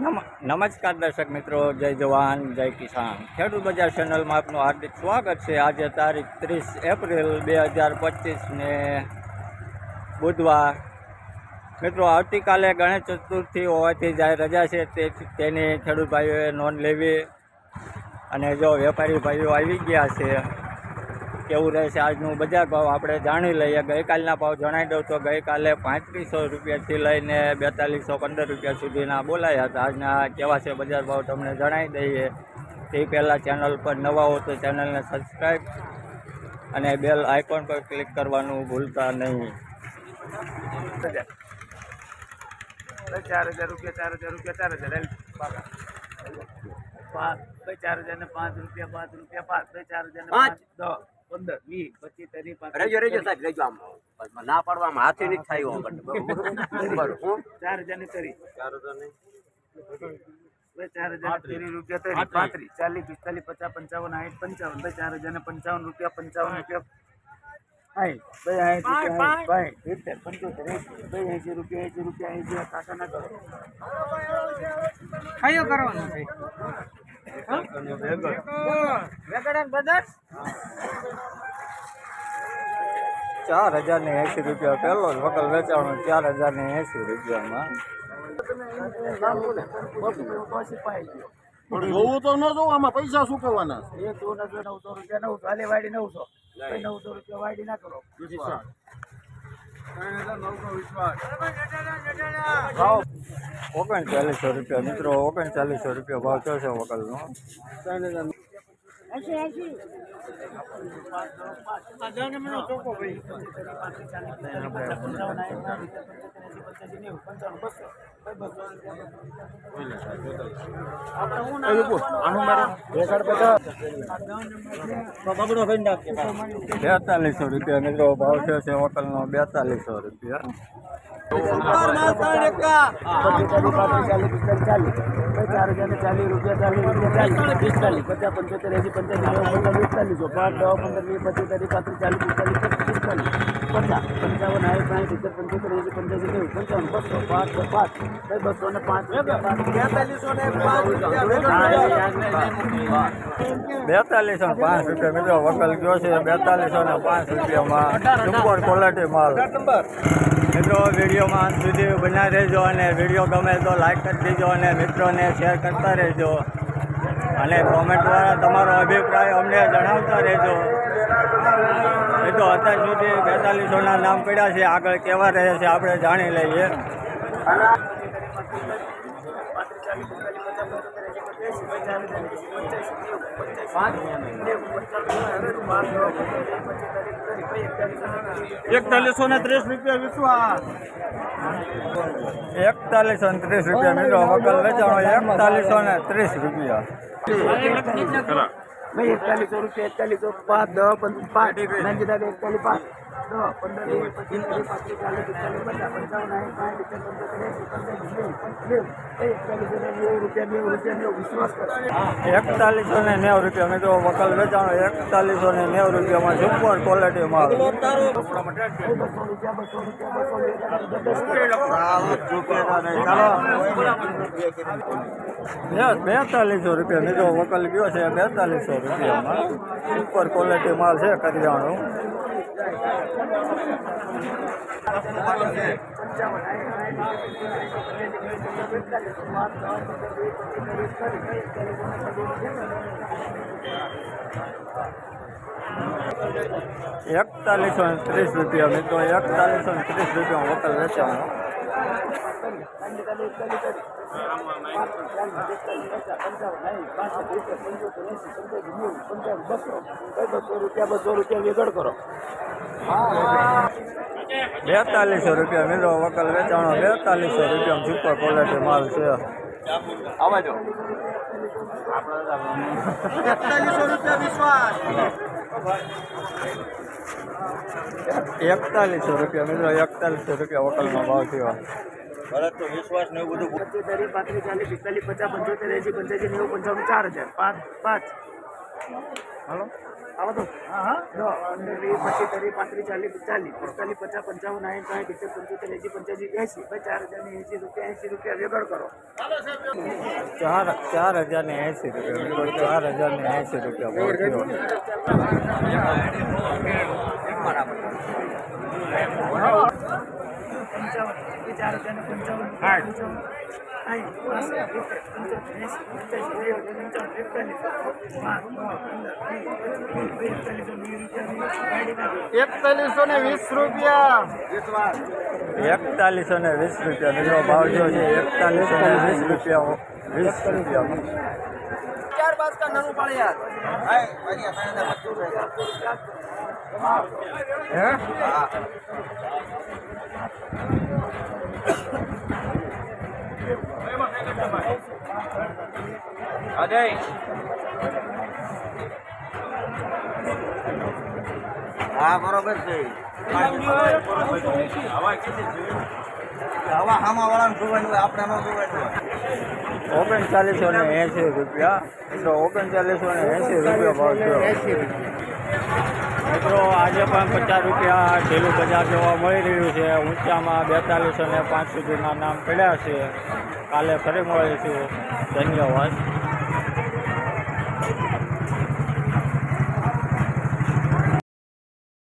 નમ- નમસ્કાર દર્શક મિત્રો, જય જવાન, જય કિસાન. ખેડૂત બજાર ચેનલમાં આપનું હાર્દિક સ્વાગત છે. આજે તારીખ ત્રીસ એપ્રિલ બે હજાર પચીસને બુધવાર. મિત્રો, આવતીકાલે ગણેશ ચતુર્થી હોવાથી જાય રજા છે, તે તેની ખેડૂત ભાઈઓએ નોંધ લેવી. અને જો વેપારી ભાઈઓ આવી ગયા છે કેવું રહેશે? આજનું બજાર ભાવ આપણે જાણી લઈએ. ગઈકાલના ભાવ જણાવી દઉં તો ગઈકાલે પાંત્રીસો રૂપિયાથી લઈને બેતાલીસો પંદર રૂપિયા સુધીના બોલાયા હતા. આજના કેવા છે બજાર ભાવ તમને જણાવી દઈએ. તે પહેલાં ચેનલ પર નવા હો તો ચેનલને સબસ્ક્રાઈબ અને બેલ આઇકોન પર ક્લિક કરવાનું ભૂલતા નહીં. ચાર હજાર રૂપિયા ચાર હજાર રૂપિયા ચાર હજાર. પાંચ ચાર હજાર ને પાંચ રૂપિયા પાંચ રૂપિયા પાંચ. ચાર હજાર ને પાંચ. પંદર વીસ પચીસ ત્રીસ રેજો રેજો સાહેબ રેજો આમ. ના પાડવામાં હાથે નહીં થાય એવું બરોબર? હું? ચાર હજાર ને ત્રીસ ભાઈ ચાર હજાર ને ત્રીસ રૂપિયા ત્રીસ પાંત્રીસ. ચાલીસ પિસ્તાલીસ પચાસ પંચાવન સાઠ પંચાવન. ભાઈ ચાર હજાર ને પંચાવન રૂપિયા પંચાવન રૂપિયા. કયો કરવાનો છે. ચાર હજાર ને એંસી રૂપિયા પહેલો જ વકલ વેચાણો ચાર હજાર ને એંસી રૂપિયામાં. પણ જોવું તો ન જોવું આમાં પૈસા શું કરવાના? એક નવસો નવસો રૂપિયા નવસો. હાલે વાડી નવસો. નવસો રૂપિયા વાડી ના કરો. ઓગણચાલીસો રૂપિયા મિત્રો ઓગણચાલીસો રૂપિયા ભાવ થશે વકલનો. બેતાલીસો રૂપિયા મિત્રો ભાવ થયો છે હોટલનો બેતાલીસો રૂપિયા. ચાલીસ રૂપિયા ચાલીસ. રૂપિયા ચાલીસ પચાસ પંચોતેર એસી પંચાસી પિસ્તાલીસો પાંચ પંદર વીસ પચીસ તારીખ પાંત્રીસ ચાલીસ પિસ્તાલીસ પિસ્તાલીસ પચાસ પંચાવન સાઠ સાઠ સિત્તેર પંચોતેર એસી પંચ્યાસી નેવું પંચાવન બસો પાંચ પાંચ ભાઈ બસો ને પાંચ બેતાલીસો પાંચ પાંચ રૂપિયા મિત્રો, વકલ ગયો છે બેતાલીસો ને પાંચ રૂપિયામાં સુપર ક્વોલિટી માલ. મિત્રો, વિડીયોમાં સુધી બન્યા રહેજો અને વીડિયો ગમે તો લાઈક કરી દેજો અને મિત્રોને શેર કરતા રહેજો. અને કોમેન્ટ દ્વારા તમારો અભિપ્રાય અમને જણાવતા રહેજો. એ તો અત્યાર સુધી બેતાલીસોના નામ પડ્યા છે, આગળ કેવા રહે છે, આપણે જાણી લઈએ. એકતાલીસો ને ત્રીસ રૂપિયા વિશ્વાસ એકતાલીસો ને ત્રીસ રૂપિયા મિત્રો વકલ વેચાણો એકતાલીસો ને ત્રીસ રૂપિયા ભાઈ એકતાલીસો રૂપિયા એકતાલીસો પાંચ દસ પંદર પાંચ નાનજી દાદા એકતાલીસ પાંચ દસ પંદર વીસ પચીસ ત્રીસ પાંત્રીસ ચાલીસ પિસ્તાલીસ પચાસ પંચાવન સાઠ સાઠ સિત્તેર પંચોતેર એંસી પંચાસી નેવું નેવું એકતાલીસો ને નેવું રૂપિયા નેવું રૂપિયા નેવું વિશ્વાસ કરો એકતાલીસો ને નેવું રૂપિયા મિત્રો વકલ વેચાણો એકતાલીસો ને નેવું રૂપિયામાં સુપર ક્વોલિટી માલ બસો રૂપિયા બસો રૂપિયા બેતાલીસો રૂપિયા મિત્રો વકલ ગયો છે, બેતાલીસો રૂપિયામાં. સુપર ક્વોલિટી માલ છે કરિયાણું એકતાલીસો ને ત્રીસ રૂપિયા મિત્રો એકતાલીસો ને ત્રીસ રૂપિયા હોટલ વેચાણો બસો રૂપિયા બસો રૂપિયા વેગડ કરો બેતાલીસો રૂપિયા મીરો વકલ વેચાણો બેતાલીસો રૂપિયા સુપર ક્વોલિટી માલ છે. આવાજો. બેતાલીસો રૂપિયા વિશ્વાસ. એકતાલીસો રૂપિયા. મિત્રો એકતાલીસો રૂપિયા હોટલમાં ભાવ થયો. ભરત તો વિશ્વાસ ને એવું બધું પચીસ ત્રીસ પાંત્રીસ ચાલીસ પિસ્તાલીસ પચાસ પંચોતેર એસી પંચ્યાસી નેવું પંચાવન ચાર હજાર. પાંચ પાંચ. હલો? આવો તો હા હા. જો વીસ પચીસ ત્રીસ પાંત્રીસ ચાલીસ ચાલીસ પિસ્તાલીસ પચાસ પંચાવન સાઠ સાઠ સિત્તેર પંચોતેર એંસી પંચ્યાસી એંસી ભાઈ ચાર હજાર ને એસી રૂપિયા એંસી રૂપિયા વેગળ કરો. ચાર ચાર હજાર ને એસી રૂપિયા. ચાર હજાર ને એંસી રૂપિયા પંચાવન ચાર હજાર ને પંચાવન સાઠ પાસઠ એકતાલીસ ને વીસ રૂપિયા એકતાલીસો ને વીસ રૂપિયા મિત્રો ભાવ જો છે એકતાલીસો ને વીસ રૂપિયા વીસ રૂપિયા પાળિયાર અજય. હા બરોબર છે. હવા હામા જોવાનું હોય, આપણે ન જોવાનું ઓગણચાલીસો ને એંસી રૂપિયા. મિત્રો ઓગણચાલીસો ને એંસી રૂપિયા ભાવ છે મિત્રો, આજે પણ પચાસ રૂપિયા ઢીલું બજાર જોવા મળી રહ્યું છે. ઊંચામાં બેતાલીસો ને પાંચ સુધીના નામ પડ્યા છે. કાલે ફરી મળીશું. ધન્યવાદ.